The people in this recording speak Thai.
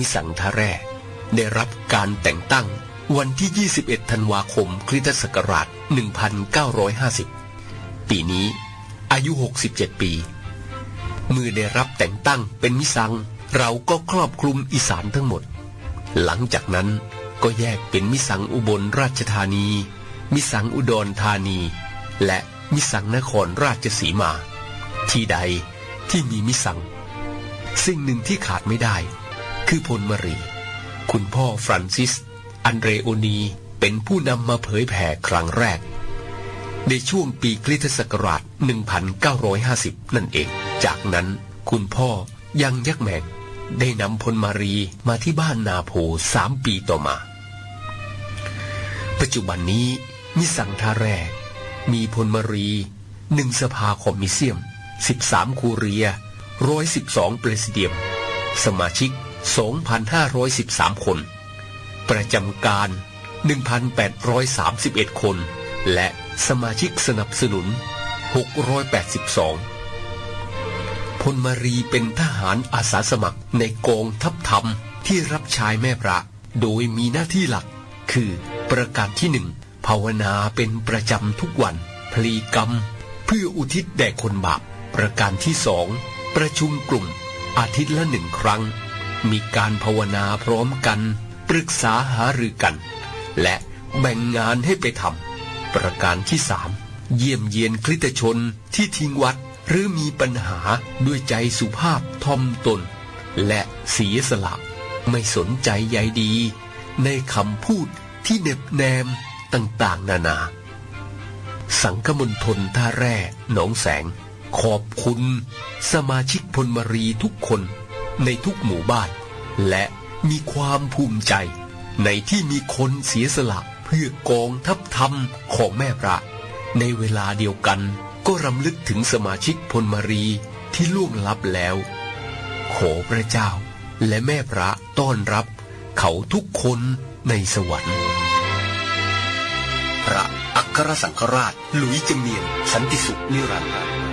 มิสังทาแร่ได้รับการแต่งตั้งวันที่ 21 ธันวาคม คริสตศักราช 1950 ปีนี้ อายุ 67 ปีเมื่อได้รับแต่งตั้งเป็นมิสัง เราก็ครอบคลุมอีสานทั้งหมด หลังจากนั้นก็แยกเป็นมิสังอุบลราชธานี มิสังอุดรธานี และมิสังนครราชสีมา ที่ใดที่มีมิสัง สิ่งหนึ่งที่ขาดไม่ได้ คือพลมารี คุณพ่อฟรานซิส อันเรโอนีเป็นผู้นำมาเผยแผ่ครั้งแรก ในช่วงปีคริสตศักราช 1950 นั่นเอง จากนั้นคุณพ่อยังยักแมงได้นำพลมารีมาที่บ้านนาโพสามปีต่อมา ปัจจุบันนี้มิสังทาแรก มีพลมารีหนึ่งสภาคอมมิเซียม 13 คูเรีย 112 เปรสิเดียม สมาชิก 2,513 คน ประจำการ 1,831 คน และสมาชิกสนับสนุน 682 พลมารีเป็นทหารอาสาสมัครในกองทัพธรรมที่รับใช้แม่พระ โดยมีหน้าที่หลัก คือประการที่หนึ่งภาวนาเป็นประจำทุกวัน พลีกรรม เพื่ออุทิศแด่คนบาป ประการที่สองประชุมกลุ่มอาทิตย์ละหนึ่งครั้ง มีการภาวนาพร้อมกัน ปรึกษาหารือกัน และแบ่งงานให้ไปทำประการที่สามเยี่ยมเยียนคริสตชนที่ทิ้งวัดหรือมีปัญหาด้วยใจสุภาพทอมตน และเสียสละ ไม่สนใจใยดี ในคำพูดที่เน็บแนมต่างๆ นานา สังคมณฑลท่าแร่หนองแสง ขอบคุณ สมาชิกพลมารีทุกคน ในทุกหมู่บ้าน และมีความภูมิใจ ในที่มีคนเสียสละเพื่อกองทัพธรรมของแม่พระ ในเวลาเดียวกันก็รำลึกถึงสมาชิกพลมารีที่ล่วงลับแล้ว ขอพระเจ้าและแม่พระต้อนรับเขาทุกคนในสวรรค์ พระอัครสังฆราชหลุยจำเนียนสันติสุขนิรันดร์